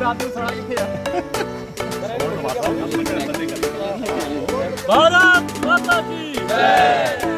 ਰਾਤੂ ਸੜਾ ਕਿੱਥੇ ਆ। ਭਾਰਤ ਮਾਤਾ ਕੀ ਜੈ।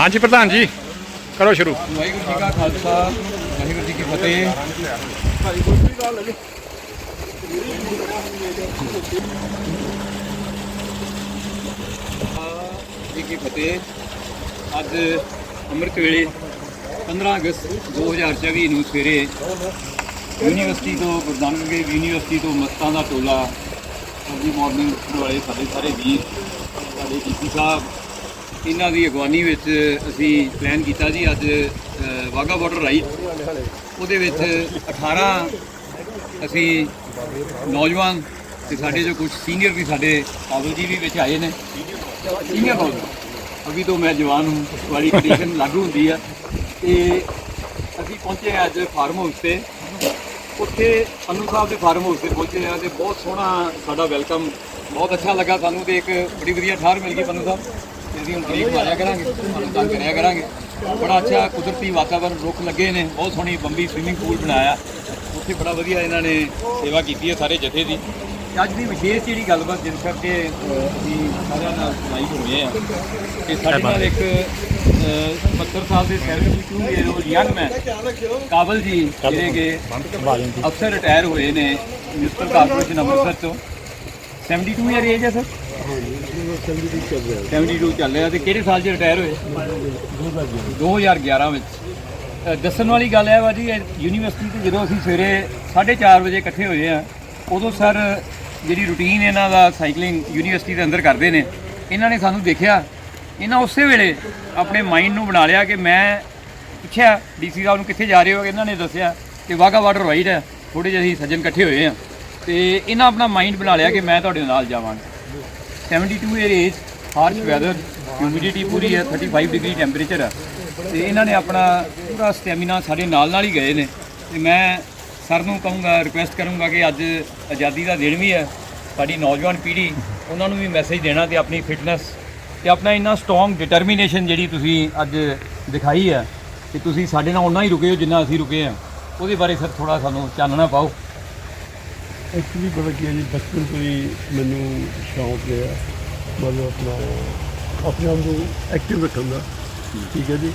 ਹਾਂਜੀ, ਪ੍ਰਧਾਨ ਜੀ, ਕਰੋ ਸ਼ੁਰੂ। ਵਾਹਿਗੁਰੂ ਜੀ ਕਾ ਖਾਲਸਾ, ਵਾਹਿਗੁਰੂ ਜੀ ਕੀ ਫਤਿਹ। ਜੀ ਕੀ ਫਤਿਹ। ਅੱਜ ਅੰਮ੍ਰਿਤ ਵੇਲੇ 15 ਅਗਸਤ 2024 ਨੂੰ ਸਵੇਰੇ ਯੂਨੀਵਰਸਿਟੀ ਤੋਂ ਗੁਰੂ ਨਾਨਕ ਦੇਵ ਯੂਨੀਵਰਸਿਟੀ ਤੋਂ ਮਸਤਾਂ ਦਾ ਟੋਲਾ ਅਰਲੀ ਮਾਰਨਿੰਗ ਵਾਲੇ ਸਾਡੇ ਸਾਰੇ ਵੀਰ, ਸਾਡੇ ਡੀਸੀ ਸਾਹਿਬ ਇਹਨਾਂ ਦੀ ਅਗਵਾਨੀ ਵਿੱਚ ਅਸੀਂ ਪਲਾਨ ਕੀਤਾ ਜੀ, ਅੱਜ ਵਾਗਾ ਬਾਰਡਰ ਰਾਈਡ ਉਹਦੇ ਵਿੱਚ 18 ਅਸੀਂ ਨੌਜਵਾਨ ਤੇ ਸਾਡੇ ਜੋ ਕੁਝ ਸੀਨੀਅਰ ਵੀ ਸਾਡੇ ਬਾਬੂ ਜੀ ਵੀ ਵਿੱਚ ਆਏ ਨੇ। ਸੀਨੀਅਰ ਬਾਬੂ ਅਭੀ ਤੋਂ ਮੈਂ ਜਵਾਨ ਹੂੰ ਵਾਲੀ ਕੰਡੀਸ਼ਨ ਲਾਗੂ ਹੁੰਦੀ ਆ। ਤੇ ਅਸੀਂ ਪਹੁੰਚੇ ਅੱਜ ਫਾਰਮ ਹਾਊਸ ਤੇ। ਉੱਥੇ ਅਨੂ ਸਾਹਿਬ ਦੇ ਫਾਰਮ ਹਾਊਸ ਤੇ ਪਹੁੰਚੇ ਆ ਤੇ ਬਹੁਤ ਸੋਹਣਾ ਸਾਡਾ ਵੈਲਕਮ ਬਹੁਤ ਅੱਛਾ ਲੱਗਾ ਸਾਨੂੰ ਤੇ ਇੱਕ ਬੜੀ ਵਧੀਆ ਠਾਰ ਮਿਲ ਗਈ ਪਨੂ ਸਾਹਿਬ। ਅਸੀਂ ਹੁਣ ਬ੍ਰੇਕ ਮਾਰਿਆ ਕਰਾਂਗੇ ਤੁਹਾਨੂੰ ਤੰਗ ਕਰਿਆ ਕਰਾਂਗੇ। ਬੜਾ ਅੱਛਾ ਕੁਦਰਤੀ ਵਾਤਾਵਰਨ ਰੁੱਖ ਲੱਗੇ ਨੇ ਬਹੁਤ ਸੋਹਣੀ ਬੰਬੀ ਸਵਿਮਿੰਗ ਪੂਲ ਬਣਾਇਆ। ਉੱਥੇ ਬੜਾ ਵਧੀਆ ਇਹਨਾਂ ਨੇ ਸੇਵਾ ਕੀਤੀ ਹੈ ਸਾਰੇ ਜਥੇ ਦੀ। ਅੱਜ ਦੀ ਵਿਸ਼ੇਸ਼ ਜਿਹੜੀ ਗੱਲਬਾਤ ਜਿਸ ਕਰਕੇ ਅਸੀਂ ਸਾਰਿਆਂ ਨਾਲ ਲਾਈਵ ਹੋਏ ਆ ਕਿ ਸਾਡੇ ਨਾਲ ਇੱਕ ਅਹ, 72 ਸਾਲ ਦੇ ਸੈਲਫੀ ਟੂ ਈਅਰ ਉਹ ਯੰਗ ਮੈਨ ਕਾਬਲ ਜੀ ਜਿਹੜੇ ਕਿ ਅਫਸਰ ਰਿਟਾਇਰ ਹੋਏ ਨੇ ਮਿਊਨਿਸਪਲ ਕਾਰਪੋਰੇਸ਼ਨ ਅੰਮ੍ਰਿਤਸਰ ਤੋਂ। 72 ਈਅਰ ਏਜ ਹੈ ਸਰ 72 ਚੱਲ ਰਿਹਾ ਤੇ ਕਿਹੜੇ ਸਾਲ 'ਚ ਰਿਟਾਇਰ ਹੋਏ? 2011 ਵਿੱਚ। ਅ, ਦੱਸਣ ਵਾਲੀ ਗੱਲ ਹੈ ਵਾ ਜੀ ਇਹ ਯੂਨੀਵਰਸਿਟੀ ਤੇ ਜਦੋਂ ਅਸੀਂ ਸਵੇਰੇ 4:30 ਵਜੇ ਇਕੱਠੇ ਹੋਏ ਆ ਉਦੋਂ ਸਰ ਜਿਹੜੀ ਰੂਟੀਨ ਇਹਨਾਂ ਦਾ ਸਾਈਕਲਿੰਗ ਯੂਨੀਵਰਸਿਟੀ ਦੇ ਅੰਦਰ ਕਰਦੇ ਨੇ ਇਹਨਾਂ ਨੇ ਸਾਨੂੰ ਦੇਖਿਆ। ਇਹਨਾਂ ਉਸੇ ਵੇਲੇ ਆਪਣੇ ਮਾਈਂਡ ਨੂੰ ਬਣਾ ਲਿਆ ਕਿ ਮੈਂ ਪੁੱਛਿਆ ਡੀਸੀ ਸਾਹਿਬ ਨੂੰ ਕਿੱਥੇ ਜਾ ਰਹੇ ਹੋ? ਇਹਨਾਂ ਨੇ ਦੱਸਿਆ ਕਿ ਵਾਹਗਾ ਵਾਟਰ ਵਾਈਡ ਹੈ। ਥੋੜੇ ਜਿਹੇ ਅਸੀਂ ਸੱਜਣ ਇਕੱਠੇ ਹੋਏ ਆ। ਤੇ ਇਹਨਾਂ ਆਪਣਾ ਮਾਈਂਡ ਬਣਾ ਲਿਆ ਕਿ ਮੈਂ ਤੁਹਾਡੇ ਨਾਲ ਜਾਵਾਂਗਾ। 72 year age harsh weather humidity ਪੂਰੀ ਹੈ 35 ਡਿਗਰੀ ਟੈਂਪਰੇਚਰ ਹੈ। ਤੇ ਇਹਨਾਂ ਨੇ ਆਪਣਾ ਪੂਰਾ ਸਟੈਮਿਨਾ ਸਾਡੇ ਨਾਲ ਨਾਲ ਹੀ ਗਏ ਨੇ। ਤੇ ਮੈਂ ਸਰ ਨੂੰ ਕਹੂੰਗਾ ਰਿਕੁਐਸਟ ਕਰੂੰਗਾ ਕਿ ਅੱਜ ਆਜ਼ਾਦੀ ਦਾ ਦਿਨ ਵੀ ਹੈ, ਸਾਡੀ ਨੌਜਵਾਨ ਪੀੜ੍ਹੀ ਉਹਨਾਂ ਨੂੰ ਵੀ ਮੈਸੇਜ ਦੇਣਾ ਤੇ ਆਪਣੀ ਫਿਟਨੈਸ ਤੇ ਆਪਣਾ ਇੰਨਾ ਸਟਰੋਂਗ ਡਿਟਰਮੀਨੇਸ਼ਨ ਜਿਹੜੀ ਤੁਸੀਂ ਅੱਜ ਦਿਖਾਈ ਹੈ, ਕਿ ਤੁਸੀਂ ਸਾਡੇ ਨਾਲ ਉਹਨਾਂ ਹੀ ਰੁਕੇ ਹੋ ਜਿੰਨਾ ਅਸੀਂ ਰੁਕੇ ਹਾਂ। ਉਹਦੇ ਬਾਰੇ ਸਰ ਥੋੜਾ ਸਾਨੂੰ ਚਾਨਣਾ ਪਾਓ। ਐਕਚੁਅਲੀ ਪਤਾ ਕੀ ਹੈ ਜੀ ਬਚਪਨ ਤੋਂ ਹੀ ਮੈਨੂੰ ਸ਼ੌਂਕ ਰਿਹਾ। ਮਤਲਬ ਆਪਣਾ ਆਪਣੇ ਆਪ ਨੂੰ ਐਕਟਿਵ ਰੱਖਣ ਦਾ। ਠੀਕ ਹੈ ਜੀ।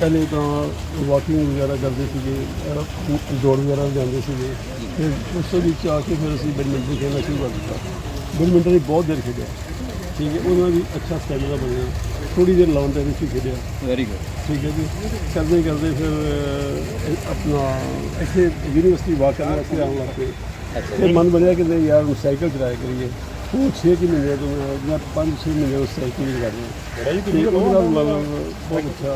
ਪਹਿਲੇ ਤਾਂ ਵਾਕਿੰਗ ਵਗੈਰਾ ਕਰਦੇ ਸੀਗੇ ਦੌੜ ਵਗੈਰਾ ਜਾਂਦੇ ਸੀਗੇ। ਫਿਰ ਉਸ ਤੋਂ ਵਿੱਚ ਆ ਕੇ ਫਿਰ ਅਸੀਂ ਬੈਡਮਿੰਟਨ ਖੇਡਣਾ ਸ਼ੁਰੂ ਕਰ ਦਿੱਤਾ। ਬੈਡਮਿੰਟਨ ਵੀ ਬਹੁਤ ਦੇਰ ਖੇਡਿਆ। ਠੀਕ ਹੈ ਉਹਦਾ ਵੀ ਅੱਛਾ ਸਟੈਮਿਨਾ ਬਣਿਆ। ਥੋੜੀ ਦੇਰ ਲਾਉਣ ਦੇ ਵਿੱਚ ਵੀ ਖੇਡਿਆ। ਵੈਰੀ ਗੁੱਡ ਠੀਕ ਹੈ ਜੀ। ਕਰਦੇ ਕਰਦੇ ਫਿਰ ਆਪਣਾ ਇੱਥੇ ਯੂਨੀਵਰਸਿਟੀ ਵਾਕ ਕਰਨ ਵਾਸਤੇ ਆਉਣ ਲੱਗ ਫਿਰ ਮਨ ਬਣਿਆ ਕਿ ਨਹੀਂ ਯਾਰ ਸਾਈਕਲ ਚਲਾਇਆ ਕਰੀਏ। ਉਹ 6 ਕਿ ਮਹੀਨੇ ਤੋਂ ਮੈਂ ਮੈਂ 5-6 ਮਹੀਨੇ ਉਸ ਸਾਈਕਲ ਹੀ ਕਰ ਰਿਹਾ। ਤੇ ਉਹਦੇ ਨਾਲ ਮਤਲਬ ਬਹੁਤ ਅੱਛਾ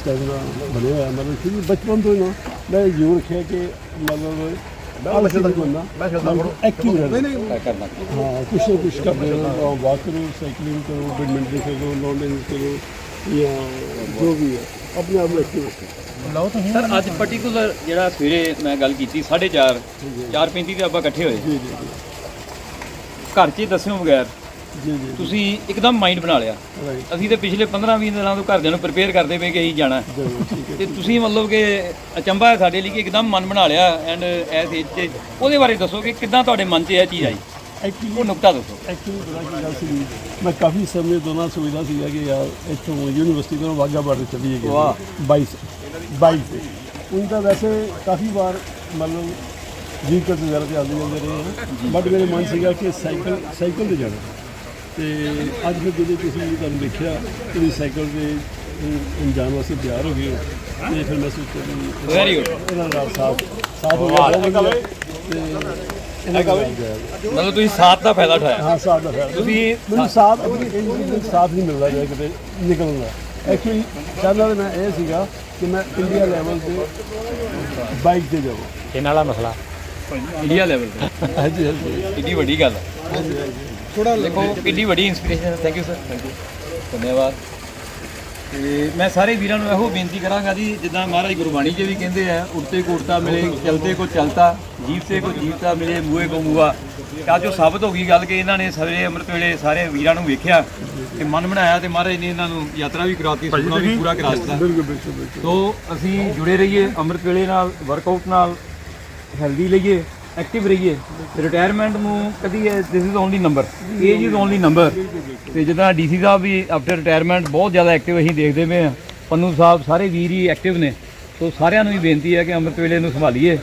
ਸਟੈਮਿਨਾ ਬਣਿਆ ਹੋਇਆ। ਮਤਲਬ ਕਿ ਬਚਪਨ ਤੋਂ ਹੀ ਨਾ ਮੈਂ ਜ਼ਰੂਰ ਰੱਖਿਆ ਕਿ ਮਤਲਬ ਆਲਸੀ ਨਹੀਂ ਬਣਨਾ। ਮੈਂ ਐਕਟਿਵ ਰਹਿਣਾ। ਕਰਨਾ ਹਾਂ ਕੁਛ ਨਾ ਕੁਛ ਕਰਦੇ ਰਹੋ ਵਾਕ ਕਰੋ ਸਾਈਕਲਿੰਗ ਕਰੋ ਬੈਡਮਿੰਟਨ ਖੇਡੋ ਲੌਨ ਟੈਨਿਸ ਕਰੋ ਜਾਂ ਜੋ ਵੀ ਹੈ। ਆਪਣੇ ਆਪ ਨੂੰ ਐਕਟਿਵ ਰੱਖੋ ਸਰ ਅੱਜ ਪਾਰਟਿਕੂਲਰ ਜਿਹੜਾ ਸਵੇਰੇ ਮੈਂ ਗੱਲ ਕੀਤੀ 4:30 4:35 ਤੇ ਆਪਾਂ ਇਕੱਠੇ ਹੋਏ। ਜੀ ਜੀ ਘਰ 'ਚ ਹੀ ਦੱਸਿਓ ਬਗੈਰ। ਜੀ ਜੀ ਤੁਸੀਂ ਇੱਕਦਮ ਮਾਈਂਡ ਬਣਾ ਲਿਆ। ਅਸੀਂ ਤੇ ਪਿਛਲੇ 15-20 ਦਿਨਾਂ ਤੋਂ ਘਰਦਿਆਂ ਨੂੰ ਪ੍ਰਿਪੇਅਰ ਕਰਦੇ ਪਏ ਕਿ ਅਸੀਂ ਜਾਣਾ ਤੇ ਤੁਸੀਂ ਮਤਲਬ ਕਿ ਅਚੰਭਾ ਹੈ ਸਾਡੇ ਲਈ ਕਿ ਇੱਕਦਮ ਮਨ ਬਣਾ ਲਿਆ ਐਂਡ ਐਸ ਏਜ 'ਚ ਉਹਦੇ ਬਾਰੇ ਦੱਸੋ ਕਿ ਕਿੱਦਾਂ ਤੁਹਾਡੇ ਮਨ 'ਚ ਇਹ ਚੀਜ਼ ਆਈ? ਐਕਚੁਅਲੀ ਉਹ ਨੁਕਤਾ ਦੱਸੋ। ਐਕਚੁਅਲੀ ਬੜਾ ਕੀ ਗੱਲ ਸੀ। ਮੈਂ ਕਾਫੀ ਸਮੇਂ ਤੋਂ ਨਾ ਸੋਚਦਾ ਸੀਗਾ ਕਿ ਯਾਰ ਇੱਥੋਂ ਯੂਨੀਵਰਸਿਟੀ ਤੋਂ ਵਾਗਾ ਬਾਰਡਰ ਚੱਲੀਏ ਗਏ ਵਾਹ। 22 22 ਤੇ ਤਾਂ ਵੈਸੇ ਕਾਫੀ ਵਾਰ ਮਤਲਬ ਵੀਕਲ ਵਗੈਰਾ ਤੇ ਆਉਂਦੇ ਜਾਂਦੇ ਰਹੇ ਬਟ ਮੇਰੇ ਮਨ ਸੀਗਾ ਕਿ ਸਾਈਕਲ ਸਾਈਕਲ ਤੇ ਜਾਣਾ। ਤੇ ਅੱਜ ਫਿਰ ਜਦੋਂ ਤੁਸੀਂ ਤੁਹਾਨੂੰ ਦੇਖਿਆ ਕਿ ਤੁਸੀਂ ਸਾਈਕਲ ਤੇ ਜਾਣ ਵਾਸਤੇ ਤਿਆਰ ਹੋ ਗਏ ਤੇ ਫਿਰ ਮੈਂ ਸੋਚਿਆ Very good. ਇਹਨਾਂ ਨਾਲ ਸਾਥ ਸਾਥ ਹੋ ਗਿਆ ਤੇ ਨਾਲ ਜਾਇਆ ਮਤਲਬ ਤੁਸੀਂ ਸਾਥ ਦਾ ਫਾਇਦਾ ਉਠਾਇਆ। ਹਾਂ ਸਾਥ ਦਾ ਫਾਇਦਾ। ਤੁਸੀਂ ਮੈਨੂੰ ਸਾਥ ਚ ਸਾਥ ਨਹੀਂ ਮਿਲਦਾ ਜੇ ਕਿਤੇ ਨਿਕਲਣ ਦਾ। ਐਕਚੁਅਲੀ ਚਾਹੁੰਦਾ ਤਾਂ ਮੈਂ ਇਹ ਸੀਗਾ ਕਿ ਮੈਂ ਇੰਡੀਆ ਲੈਵਲ ਤੇ ਬਾਈਕ ਤੇ ਜਾਵਾਂ। ਇਹਨਾਂ ਵਾਲਾ ਮਸਲਾ। ਇੰਡੀਆ ਲੈਵਲ ਤੇ। ਹਾਂਜੀ ਹਾਂਜੀ। ਕਿੰਨੀ ਵੱਡੀ ਗੱਲ ਹੈ। ਥੋੜਾ ਦੇਖੋ ਕਿੰਨੀ ਵੱਡੀ ਇਨਸਪੀਰੇਸ਼ਨ ਹੈ। Thank you sir thank you ਧੰਨਵਾਦ। ਤੇ ਮੈਂ ਸਾਰੇ ਵੀਰਾਂ ਨੂੰ ਇਹੋ ਬੇਨਤੀ ਕਰਾਂਗਾ ਜੀ ਜਿੱਦਾਂ ਮਹਾਰਾਜ ਗੁਰਬਾਣੀ 'ਚ ਵੀ ਕਹਿੰਦੇ ਆ ਉੜਤੇ ਕੋ ਉੜਤਾ ਮਿਲੇ ਚਲਤੇ ਕੋ ਚਲਤਾ ਜੀਵ ਸੇ ਕੋ ਜੀਵਤਾ ਮਿਲੇ ਮੂਹੇ ਕੋ ਮੂਆ ਤਾਂ ਜੋ ਸਾਬਤ ਹੋ ਗਈ ਗੱਲ ਕਿ ਇਹਨਾਂ ਨੇ ਸਵੇਰੇ ਅੰਮ੍ਰਿਤ ਵੇਲੇ ਸਾਰੇ ਵੀਰਾਂ ਨੂੰ ਵੇਖਿਆ ਤੇ ਮਨ ਬਣਾਇਆ ਤੇ ਮਹਾਰਾਜ ਨੇ ਇਹਨਾਂ ਨੂੰ ਯਾਤਰਾ ਵੀ ਕਰਾਤੀ ਸੁਪਨਾ ਵੀ ਪੂਰਾ ਕਰਾ ਦਿੱਤਾ। ਤੋ ਅਸੀਂ ਜੁੜੇ ਰਹੀਏ ਅੰਮ੍ਰਿਤ ਵੇਲੇ ਨਾਲ ਵਰਕਆਊਟ ਨਾਲ ਹੈਲਦੀ ਲਈਏ। ਐਕਟਿਵ ਰਹੀਏ ਰਿਟਾਇਰਮੈਂਟ ਨੂੰ ਕਦੀ this is only number age is only number ਤੇ ਜਿੱਦਾਂ ਡੀਸੀ ਸਾਹਿਬ ਵੀ ਆਫਟਰ ਰਿਟਾਇਰਮੈਂਟ ਬਹੁਤ ਜ਼ਿਆਦਾ ਐਕਟਿਵ ਅਸੀਂ ਦੇਖਦੇ ਪਏ ਆ ਪੰਨੂ ਸਾਹਿਬ ਸਾਰੇ ਵੀਰ ਹੀ ਐਕਟਿਵ ਨੇ। ਸੋ ਸਾਰਿਆਂ ਨੂੰ ਹੀ ਬੇਨਤੀ ਹੈ ਕਿ ਅੰਮ੍ਰਿਤ ਵੇਲੇ ਨੂੰ ਸੰਭਾਲੀਏ।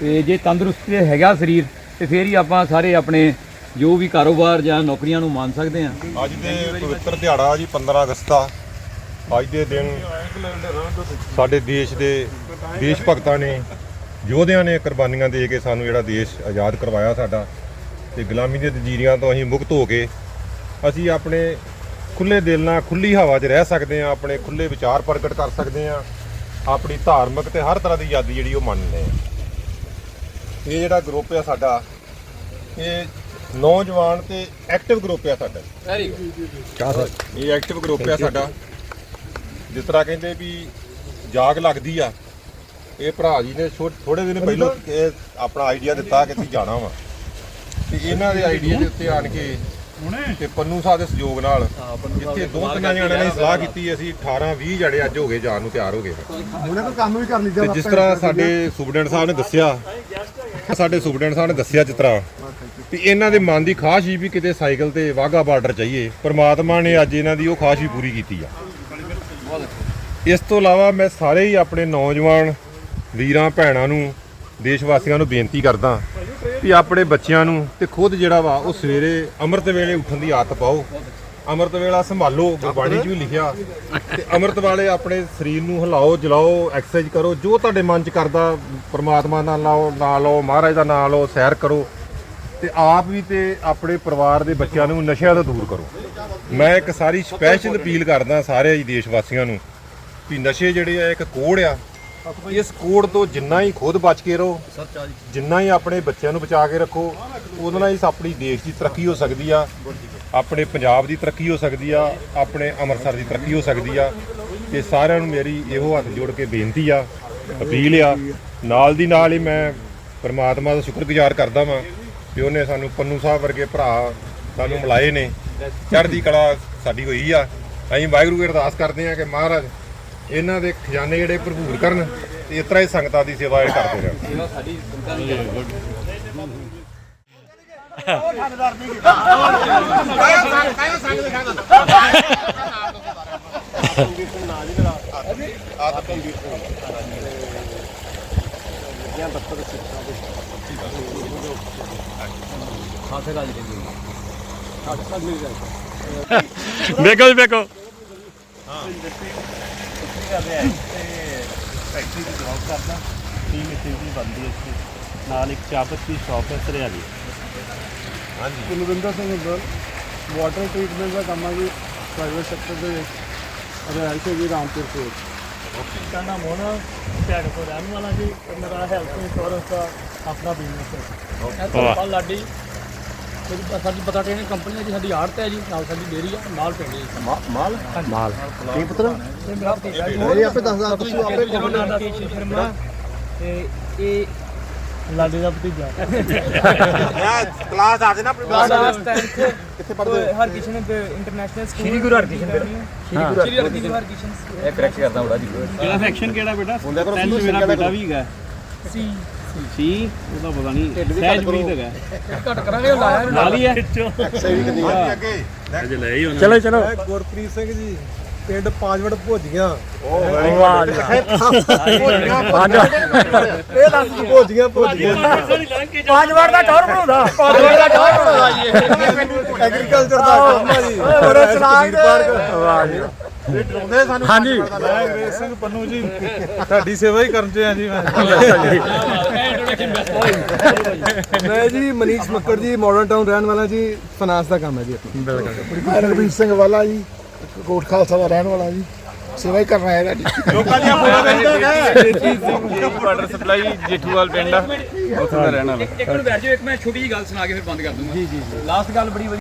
ਤੇ ਜੇ ਤੰਦਰੁਸਤ ਹੈਗਾ ਸਰੀਰ, ਤੇ ਫੇਰ ਹੀ ਆਪਾਂ ਸਾਰੇ ਆਪਣੇ ਜੋ ਵੀ ਕਾਰੋਬਾਰ ਜਾਂ ਨੌਕਰੀਆਂ ਨੂੰ ਮੰਨ ਸਕਦੇ ਆ ਅੱਜ ਦੇ ਪਵਿੱਤਰ ਦਿਹਾੜਾ ਜੀ 15 ਅਗਸਤ ਦਾ ਅੱਜ ਦੇ ਦਿਨ ਸਾਡੇ ਦੇਸ਼ ਦੇ ਦੇਸ਼ ਭਗਤਾਂ ਨੇ ਯੋਧਿਆਂ ਨੇ ਕੁਰਬਾਨੀਆਂ ਦੇ ਕੇ ਸਾਨੂੰ ਜਿਹੜਾ ਦੇਸ਼ ਆਜ਼ਾਦ ਕਰਵਾਇਆ ਸਾਡਾ ਤੇ ਗੁਲਾਮੀ ਦੇ ਜੰਜੀਰਾਂ ਤੋਂ ਅਸੀਂ ਮੁਕਤ ਹੋ ਕੇ ਅਸੀਂ ਆਪਣੇ ਖੁੱਲੇ ਦਿਲ ਨਾਲ ਖੁੱਲੀ ਹਵਾ 'ਚ ਰਹਿ ਸਕਦੇ ਹਾਂ ਆਪਣੇ ਖੁੱਲੇ ਵਿਚਾਰ ਪ੍ਰਗਟ ਕਰ ਸਕਦੇ ਹਾਂ ਆਪਣੀ ਧਾਰਮਿਕ ਤੇ ਹਰ ਤਰ੍ਹਾਂ ਦੀ ਆਜ਼ਾਦੀ ਜਿਹੜੀ ਉਹ ਮੰਨਦੇ ਹਾਂ ਇਹ ਜਿਹੜਾ ਗਰੁੱਪ ਆ ਸਾਡਾ ਇਹ ਨੌਜਵਾਨ ਤੇ ਐਕਟਿਵ ਗਰੁੱਪ ਆ ਸਾਡਾ। ਵੈਰੀ ਗੁੱਡ ਇਹ ਐਕਟਿਵ ਗਰੁੱਪ ਆ ਸਾਡਾ। ਜਿਸ ਤਰ੍ਹਾਂ ਕਹਿੰਦੇ ਵੀ ਜਾਗ ਲੱਗਦੀ ਆ ਇਹ ਭਰਾ ਜੀ ਨੇ ਥੋੜੇ ਦਿਨ ਪਹਿਲਾਂ ਇਹ ਆਪਣਾ ਆਈਡੀਆ ਦਿੱਤਾ ਕਿ ਅਸੀਂ ਜਾਣਾ ਵਾ। ਤੇ ਇਹਨਾਂ ਦੇ ਆਈਡੀਆ ਦੇ ਉੱਤੇ ਆਣ ਕੇ ਤੇ ਪੰਨੂ ਸਾਹਿਬ ਦੇ ਸਹਿਯੋਗ ਨਾਲ ਜਿੱਥੇ ਦੋ ਤਿੰਨ ਜਣਿਆਂ ਨੇ ਸਲਾਹ ਕੀਤੀ ਅਸੀਂ 18 20 ਜਣੇ ਅੱਜ ਹੋ ਗਏ ਜਾਣ ਨੂੰ ਤਿਆਰ ਹੋ ਗਏ ਹੁਣੇ ਤਾਂ ਕੰਮ ਵੀ ਕਰ ਲਈ ਜਿਸ ਤਰ੍ਹਾਂ ਸਾਡੇ ਸੁਪਰਡੈਂਟ ਸਾਹਿਬ ਨੇ ਦੱਸਿਆ ਸਾਡੇ ਸੁਪਰਡੈਂਟ ਸਾਹਿਬ ਨੇ ਦੱਸਿਆ ਜਿਸ ਤਰ੍ਹਾਂ ਵੀ ਇਹਨਾਂ ਦੇ ਮਨ ਦੀ ਖਾਸ਼ ਹੀ ਵੀ ਕਿਤੇ ਸਾਈਕਲ ਤੇ ਵਾਗਾ ਬਾਰਡਰ ਚਾਹੀਏ ਪ੍ਰਮਾਤਮਾ ਨੇ ਅੱਜ ਇਹਨਾਂ ਦੀ ਉਹ ਖਾਸ਼ ਵੀ ਪੂਰੀ ਕੀਤੀ ਆ। ਇਸ ਤੋਂ ਇਲਾਵਾ ਮੈਂ ਸਾਰੇ ਹੀ ਆਪਣੇ ਨੌਜਵਾਨ ਵੀਰਾਂ, ਭੈਣਾਂ ਨੂੰ ਦੇਸ਼ ਵਾਸੀਆਂ ਨੂੰ ਬੇਨਤੀ ਕਰਦਾ ਵੀ ਆਪਣੇ ਬੱਚਿਆਂ ਨੂੰ ਤੇ ਖੁਦ ਜਿਹੜਾ ਵਾ, ਉਹ ਸਵੇਰੇ ਅੰਮ੍ਰਿਤ ਵੇਲੇ ਉੱਠਣ ਦੀ ਆਦਤ ਪਾਓ। ਅੰਮ੍ਰਿਤ ਵੇਲਾ ਸੰਭਾਲੋ, ਗੁਰਬਾਣੀ 'ਚ ਵੀ ਲਿਖਿਆ। ਤੇ ਅੰਮ੍ਰਿਤ ਵਾਲੇ ਆਪਣੇ ਸਰੀਰ ਨੂੰ ਹਿਲਾਓ, ਜਲਾਓ ਐਕਸਰਸਾਈਜ਼ ਕਰੋ, ਜੋ ਤੁਹਾਡੇ ਮਨ 'ਚ ਕਰਦਾ, ਪ੍ਰਮਾਤਮਾ ਨਾਲ ਲਾਓ, ਨਾਂ ਲਓ, ਮਹਾਰਾਜ ਦਾ ਨਾਮ ਲਓ, ਸੈਰ ਕਰੋ। ਤੇ ਆਪ ਵੀ ਤੇ ਆਪਣੇ ਪਰਿਵਾਰ ਦੇ ਬੱਚਿਆਂ ਨੂੰ ਨਸ਼ਿਆਂ ਤੋਂ ਦੂਰ ਕਰੋ। ਮੈਂ ਇੱਕ ਸਾਰੀ ਸਪੈਸ਼ਲ ਅਪੀਲ ਕਰਦਾ ਸਾਰੇ ਹੀ ਦੇਸ਼ ਵਾਸੀਆਂ ਨੂੰ ਵੀ ਨਸ਼ੇ ਜਿਹੜੇ ਆ, ਇੱਕ ਕੋੜ ਆ ਇਸ ਕੋੜ ਤੋਂ ਜਿੰਨਾ ਹੀ ਖੁਦ ਬਚ ਕੇ ਰਹੋ ਜਿੰਨਾ ਹੀ ਆਪਣੇ ਬੱਚਿਆਂ ਨੂੰ ਬਚਾ ਕੇ ਰੱਖੋ ਉਹਦੇ ਨਾਲ ਹੀ ਆਪਣੀ ਦੇਸ਼ ਦੀ ਤਰੱਕੀ ਹੋ ਸਕਦੀ ਆ ਆਪਣੇ ਪੰਜਾਬ ਦੀ ਤਰੱਕੀ ਹੋ ਸਕਦੀ ਆ ਆਪਣੇ ਅੰਮ੍ਰਿਤਸਰ ਦੀ ਤਰੱਕੀ ਹੋ ਸਕਦੀ ਆ। ਤੇ ਸਾਰਿਆਂ ਨੂੰ ਮੇਰੀ ਇਹੋ ਹੱਥ ਜੋੜ ਕੇ ਬੇਨਤੀ ਆ ਅਪੀਲ ਆ ਨਾਲ ਦੀ ਨਾਲ ਹੀ ਮੈਂ ਪ੍ਰਮਾਤਮਾ ਦਾ ਸ਼ੁਕਰਗੁਜ਼ਾਰ ਕਰਦਾ ਵਾਂ ਕਿ ਉਹਨੇ ਸਾਨੂੰ ਪੰਨੂ ਸਾਹਿਬ ਵਰਗੇ ਭਰਾ ਸਾਨੂੰ ਮਿਲਾਏ ਨੇ। ਚੜ੍ਹਦੀ ਕਲਾ ਸਾਡੀ ਹੋਈ ਆ। ਅਸੀਂ ਵਾਹਿਗੁਰੂ ਅਰਦਾਸ ਕਰਦੇ ਆ ਕਿ ਮਹਾਰਾਜ ਇਹਨਾਂ ਦੇ ਖਜ਼ਾਨੇ ਜਿਹੜੇ ਭਰਪੂਰ ਕਰਨ ਤੇ ਇਸ ਤਰ੍ਹਾਂ ਹੀ ਸੰਗਤਾਂ ਦੀ ਸੇਵਾ ਇਹ ਕਰਦੇ ਰਹਿਣ। ਸੇਵਾ ਸਾਡੀ ਸੰਤਾਂ ਦੀ ਹੈ ਖਾਸੇ ਰਾਜ ਦੇ ਵੇਖੋ। ਜੀ ਵੇਖੋ ਫੈਕਟਰੀ ਦੀ ਜੌਬ ਕਰਦਾ। ਟੀਮ ਇੱਥੇ ਦੀ ਬੰਦੀ ਇੱਥੇ। ਨਾਲ ਇੱਕ ਚਾਪਤ ਦੀ ਸ਼ਾਪ ਹੈ ਸਰਿਆਲੀ। ਕੁਲਵਿੰਦਰ ਸਿੰਘ ਗੁੱਲ ਵਾਟਰ ਟ੍ਰੀਟਮੈਂਟ ਦਾ ਕੰਮ ਆ ਜੀ ਪ੍ਰਾਈਵੇਟ ਸੈਕਟਰ ਦੇ ਵਿੱਚ। ਐਲਸੀ ਜੀ ਰਾਮਪੁਰ ਕੋਟ ਦਾ ਨਾਮ ਹੋਣਾ ਭੈਣਪੁਰ ਰਹਿਣ ਵਾਲਾ ਜੀ ਤੇ ਮੇਰਾ ਹੈਲਥ ਇੰਸ਼ੋਰੈਂਸ ਦਾ ਆਪਣਾ ਬਿਜ਼ਨਸ ਹੈ। ਇਹ ਲਾਡੀ ਮੇਰੀ ਪ- ਸਾਡੀ ਪਤਾ ਟ੍ਰੇਨਿੰਗ ਕੰਪਨੀ ਹੈ ਜੀ ਸਾਡੀ ਆੜਤ ਹੈ ਜੀ ਨਾਲ ਸਾਡੀ ਡੇਰੀ ਆ ਨਾਲ ਪਿੰਡ ਜੀ ਮਾਲ? ਮਾਲ। ਇਹ ਮੇਰਾ ਭਤੀਜਾ ਜੀ। ਇਹ ਆਪੇ ਦੱਸਦਾ ਤੁਸੀਂ ਆਪੇ ਸ਼ਰਮਾ ਤੇ ਇਹ ਲਾਡੀ ਦਾ ਭਤੀਜਾ। ਕਲਾਸ ਆ ਨਾ ਕਲਾਸ 10th ਕਿੱਥੇ ਪੜ੍ਹਦੇ ਹਰਕਿਸ਼ਨ ਇੰਟਰਨੈਸ਼ਨਲ ਸਕੂਲ ਸ਼੍ਰੀ ਗੁਰੂ ਹਰਕ੍ਰਿਸ਼ਨ ਸ਼੍ਰੀ ਗੁਰੂ ਹਰਕਿਸ਼ਨ। ਇਹ ਕਰੈਕਟ ਕਰਦਾ ਬੜਾ ਜੀ। ਕਿਹੜਾ ਸੈਕਸ਼ਨ ਕਿਹੜਾ ਬੇਟਾ? 10th ਮੇਰਾ ਬੇਟਾ ਵੀ ਹੈਗਾ। ਸੀ। ਸੀ ਉਹਦਾ ਪਤਾ ਨਹੀਂ ਸਹਿਜ ਪ੍ਰੀਤ ਹੈਗਾ। ਘੱਟ ਕਰਾਂਗੇ ਉਹ ਲਾਇਆ ਲਾ ਲਈ ਹੈ ਚਲੋ ਚਲੋ। ਗੁਰਪ੍ਰੀਤ ਸਿੰਘ ਜੀ ਪਿੰਡ ਪਾਂਚਵੜ ਭੋਜੀਆਂ ਵਾਹ ਜੀ ਵਾਹ। ਇਹ ਦੱਸ ਭੋਜੀਆਂ ਭੋਜੀਆਂ ਪੰਜ ਵਾਰ ਦਾ ਟੌਰ ਬਣਾਉਂਦਾ। ਐਗਰੀਕਲਚਰ ਦਾ ਕੰਮ ਆ ਜੀ। ਬੜਾ ਚਲਾਕ ਵਾਹ ਜੀ। ਹਾਂਜੀ। ਮੈਂ ਅੰਗਰੇਜ਼ ਸਿੰਘ ਪੰਨੂ ਜੀ। ਤੁਹਾਡੀ ਸੇਵਾ ਹੀ ਕਰਨ ਚ ਆ ਜੀ ਮੈਂ। ਮੈਂ ਜੀ ਮਨੀਸ਼ ਮੱਕੜ ਜੀ ਮਾਡਰਨ ਟਾਊਨ ਰਹਿਣ ਵਾਲਾ ਜੀ ਫਾਈਨਾਂਸ ਦਾ ਕੰਮ ਹੈ ਜੀ ਆਪਣਾ। ਮੈਂ ਰਵੀਰ ਸਿੰਘ ਵਾਲਾ ਜੀ ਕੋਟ ਖਾਲਸਾ ਦਾ ਰਹਿਣ ਵਾਲਾ ਜੀ ਸੇਵਾ ਹੀ ਕਰਨਾ ਹੈਗਾ ਜੀ। ਵਾਟਰ ਸਪਲਾਈ ਜੇਠੂਵਾਲ ਪਿੰਡ ਆ। ਉੱਥੇ ਦਾ ਰਹਿਣ ਵਾਲਾ ਇੱਕ ਮਿੰਟ ਬੈਠ ਜਾਓ ਇੱਕ ਮੈਂ ਛੋਟੀ ਜੀ ਗੱਲ ਸੁਣਾ ਕੇ ਫਿਰ ਬੰਦ ਕਰ ਦੂੰਗਾ। ਲਾਸਟ ਗੱਲ ਬੜੀ